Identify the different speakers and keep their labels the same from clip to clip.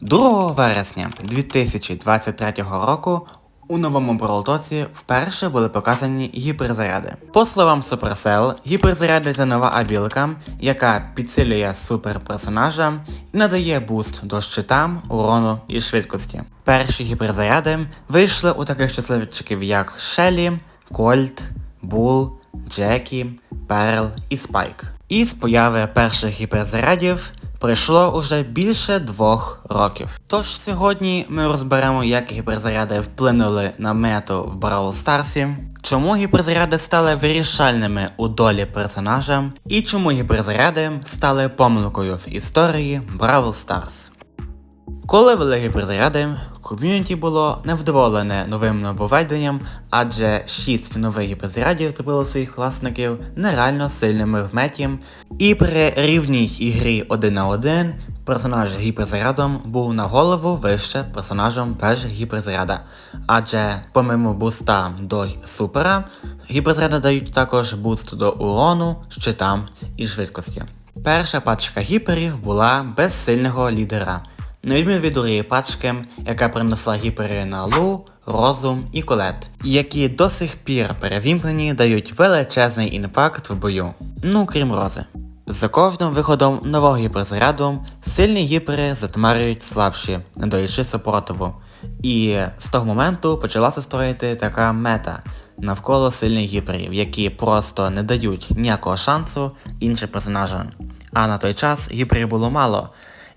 Speaker 1: 2 вересня 2023 року у новому Бrawlтоці вперше були показані гіперзаряди. По словам Supercell, гіперзаряди це нова абілка, яка підсилює суперперсонажа і надає буст до щитам, урону і швидкості. Перші гіперзаряди вийшли у таких щасливчиків як Шелі, Кольт, Бул, Джекі, Перл і Спайк. І з появи перших гіперзарядів пройшло уже більше двох років. Тож сьогодні ми розберемо, як гіперзаряди вплинули на мету в Бравл Старсі, чому гіперзаряди стали вирішальними у долі персонажа, і чому гіперзаряди стали помилкою в історії Бравл Старс. Коли вели гіперзаряди, ком'юніті було невдоволене новим нововведенням, адже 6 нових гіперзарядів зробило своїх власників нереально сильними в меті, і при рівній ігрі 1 на 1 персонаж гіперзарядом був на голову вище персонажем без гіперзаряда. Адже помимо буста до супера, гіперзаряди дають також буст до урону, щитам і швидкості. Перша пачка гіперів була без сильного лідера. На відміну від другої пачки, яка принесла гіпери на Лу, Розум і Колет, які до сих пір перевімплені дають величезний імпакт в бою. Ну крім рози. За кожним виходом нового гіперзаряду сильні гіпери затмарюють слабші, не даючи супротиву. І з того моменту почалася створити така мета навколо сильних гіперів, які просто не дають ніякого шансу іншим персонажам. А на той час гіперів було мало.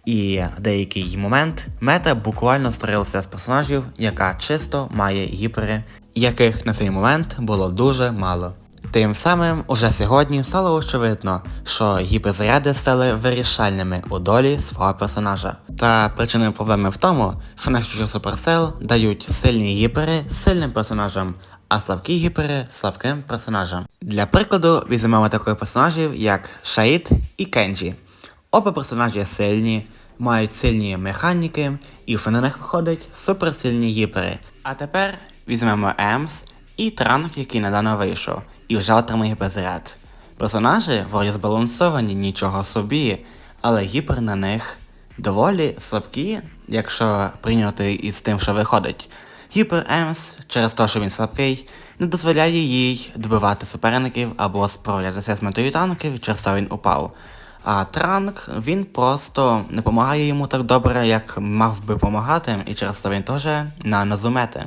Speaker 1: І деякий момент мета буквально створилася з персонажів, яка чисто має гіпери, яких на цей момент було дуже мало. Тим самим уже сьогодні стало очевидно, що гіперзаряди стали вирішальними у долі свого персонажа. Та причиною проблеми в тому, що наші Supercell дають сильні гіпери сильним персонажам, а слабкі гіпери слабким персонажам. Для прикладу візьмемо таких персонажів, як Шаїд і Кенджі. Оба персонажі сильні, мають сильні механіки, і що на них виходить суперсильні гіпери. А тепер візьмемо Емс і Транк, який недавно вийшов, і вже отримає гіперзаряд. Персонажі вроді збалансовані нічого собі, але гіпер на них доволі слабкі, якщо прийняти із тим, що виходить. Гіпер Емс, через те, що він слабкий, не дозволяє їй добивати суперників або справлятися з метою танків, через те він упав. А Транк він просто не допомагає йому так добре, як мав би допомагати, і через це він теж на назумети.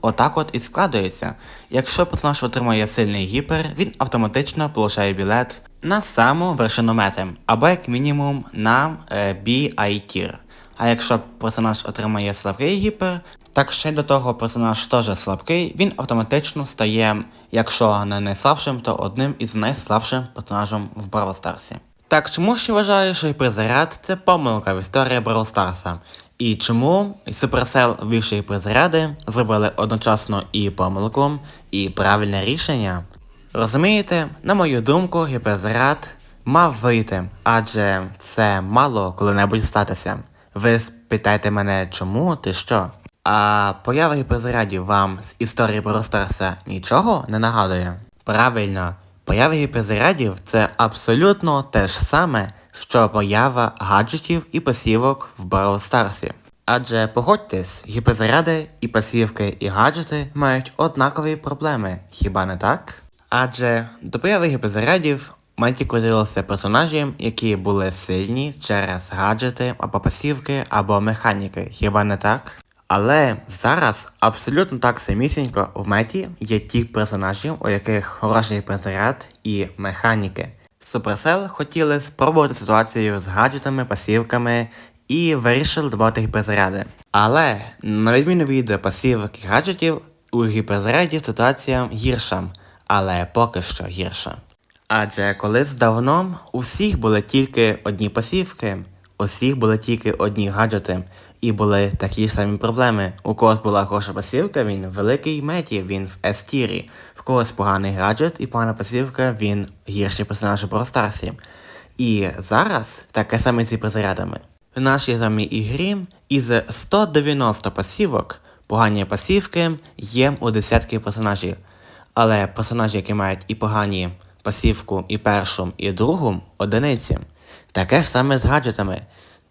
Speaker 1: Отак от і складується. Якщо персонаж отримує сильний гіпер, він автоматично получає білет на саму вершину мети, або як мінімум на е, BI-тір. А якщо персонаж отримує слабкий гіпер, так ще до того персонаж теж слабкий, він автоматично стає, якщо не найслабшим, то одним із найслабшим персонажем в Бравл Старсі. Так чому я вважаю, що гіперзаряд це помилка в історії Brawl Старса? І чому Supercell вивши гіперзаряди зробили одночасно і помилку, і правильне рішення? Розумієте, на мою думку, гіперзаряд мав вийти, адже це мало коли-небудь статися. Ви спитаєте мене, чому ти що? А поява гіперзарядів вам з історії Brawl Старса нічого не нагадує? Правильно. Поява гіперзарядів це абсолютно те ж саме, що поява гаджетів і пасівок в Brawl Старсі. Адже погодьтесь, гіперзаряди і пасівки і гаджети мають однакові проблеми, хіба не так? Адже до появи гіперзарядів майті крутилися персонажі, які були сильні через гаджети або пасівки або механіки, хіба не так? Але зараз абсолютно так самісінько в меті є ті персонажі, у яких хороший перезаряд і механіки. Supercell хотіли спробувати ситуацію з гаджетами, пасівками і вирішили додати гіперзаряди. Але, на відміну від пасівок і гаджетів, у гіперзарядів ситуація гірша, але поки що гірша. Адже колись давно у всіх були тільки одні пасівки, у всіх були тільки одні гаджети, і були такі ж самі проблеми. У когось була хороша пасівка, він великий меті, він в S-тірі. В когось поганий гаджет і погана пасівка, він гірший персонаж у Простарсі. І зараз таке саме з гіперзарядами. В нашій самій ігрі із 190 пасівок погані пасівки є у десятки персонажів. Але персонажі, які мають і погані пасівку, і першу, і другу одиниці. Таке ж саме з гаджетами.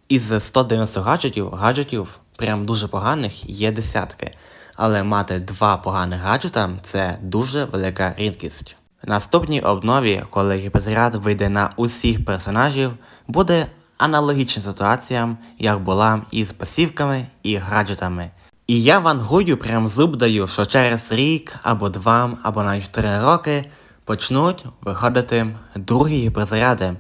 Speaker 1: Із 190 гаджетів, гаджетів прям дуже поганих є десятки. Але мати два поганих гаджета це дуже велика рідкість. Наступній обнові, коли гіперзаряд вийде на усіх персонажів, буде аналогічна ситуація, як була із пасівками і гаджетами. І я вангую прям зуб даю, що через рік або два, або навіть три роки почнуть виходити другі гіперзаряди.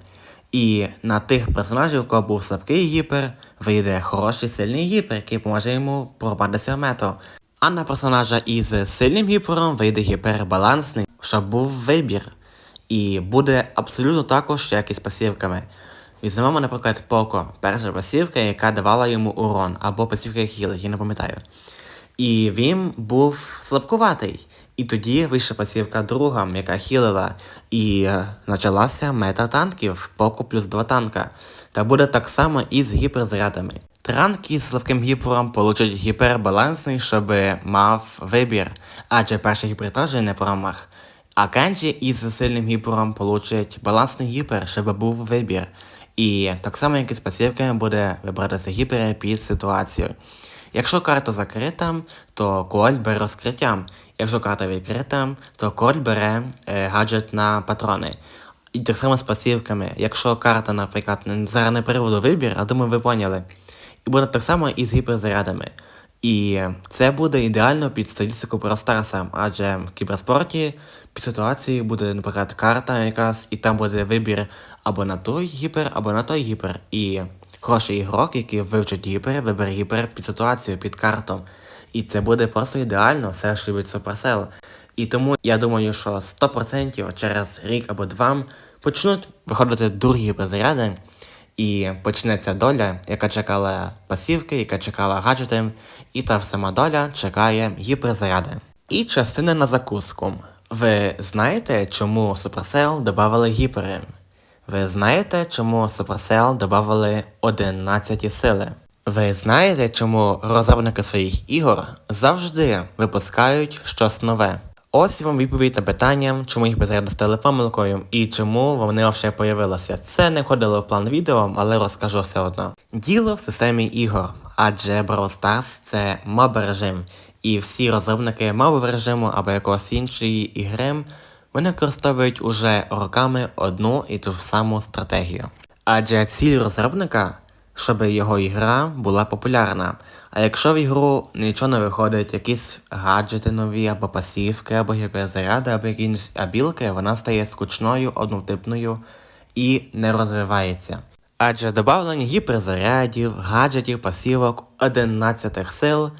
Speaker 1: І на тих персонажів, у кого був слабкий гіпер, вийде хороший сильний гіпер, який поможе йому порубатися в мету. А на персонажа із сильним гіпером вийде гіпер балансний, щоб був вибір. І буде абсолютно також, як і з пасівками. Візьмемо, наприклад, Поко, перша пасівка, яка давала йому урон, або пасівка хіл, я не пам'ятаю. І він був слабкуватий. І тоді вийшла пасівка друга, яка хілила, і е, почалася мета танків, поку плюс два танка. Та буде так само і з гіперзарядами. Транки з слабким гіпером получать гіпербалансний, щоб мав вибір, адже перший гіпер теж не промах. А Кенджі із сильним гіпером получить балансний гіпер, щоб був вибір. І так само, як і з пасівками, буде вибиратися гіпер під ситуацію. Якщо карта закрита, то король бере розкриттям. Якщо карта відкрита, то король бере гаджет на патрони. І так само з пасівками. Якщо карта, наприклад, зараз не переводу вибір, а думаю, ви поняли. І буде так само і з гіперзарядами. І це буде ідеально під стилістику Pro Stars, адже в кіберспорті під ситуацією буде, наприклад, карта якась, і там буде вибір або на той гіпер, або на той гіпер. І хороший ігрок, який вивчить гіпер, вибере гіпер під ситуацію, під карту. І це буде просто ідеально, все що любить Supercell. І тому я думаю, що 100% через рік або два почнуть виходити другі гіперзаряди. І почнеться доля, яка чекала пасівки, яка чекала гаджети, і та сама доля чекає гіперзаряди. І частина на закуску. Ви знаєте, чому Supercell додавали гіпери? Ви знаєте, чому Supercell додавали 11 сили? Ви знаєте, чому розробники своїх ігор завжди випускають щось нове? Ось вам відповідь на питання, чому їх безряди стали помилкою і чому вони взагалі появилися. Це не входило в план відео, але розкажу все одно. Діло в системі ігор, адже Brawl Stars це моба режим, і всі розробники моби режиму або якогось іншої ігри вони використовують уже роками одну і ту ж саму стратегію. Адже ціль розробника щоб його ігра була популярна. А якщо в ігру нічого не виходить, якісь гаджети нові, або пасівки, або гіперзаряди, або якісь абілки, вона стає скучною, однотипною і не розвивається. Адже додавлення гіперзарядів, гаджетів, пасівок 11 сил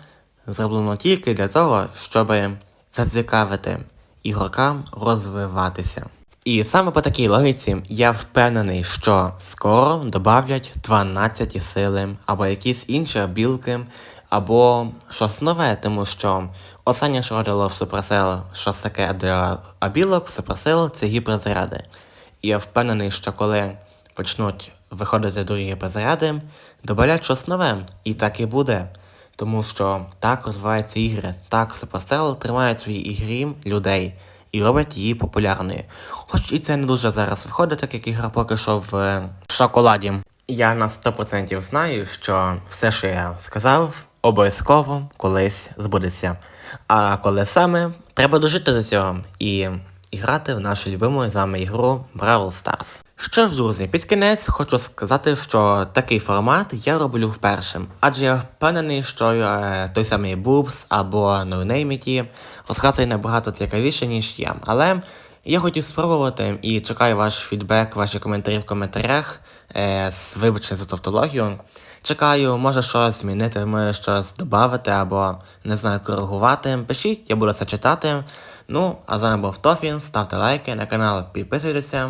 Speaker 1: зроблено тільки для того, щоб зацікавити ігрокам розвиватися. І саме по такій логіці я впевнений, що скоро додавлять 12 сили, або якісь інші білки, або щось нове, тому що останнє, що робило в Supercell, щось таке для абілок, Supercell це гіперзаряди. І я впевнений, що коли почнуть виходити другі гіперзаряди, додавлять щось нове, і так і буде. Тому що так розвиваються ігри, так Supercell тримає в своїй ігрі людей і робить її популярною. Хоч і це не дуже зараз виходить, так як ігра поки що в е, шоколаді. Я на 100% знаю, що все, що я сказав, обов'язково колись збудеться. А коли саме, треба дожити до цього і, грати в нашу любиму з вами ігру Бравл Stars. Що ж, друзі, під кінець хочу сказати, що такий формат я роблю вперше, адже я впевнений, що е, той самий Boobs або NoNameity розказує набагато цікавіше, ніж я. Але я хотів спробувати і чекаю ваш фідбек, ваші коментарі в коментарях е, з вибачення за тавтологію. Чекаю, може щось змінити, може щось додати або не знаю, коригувати. Пишіть, я буду це читати. Ну, а з вами був Тофін, ставте лайки на канал, підписуйтеся.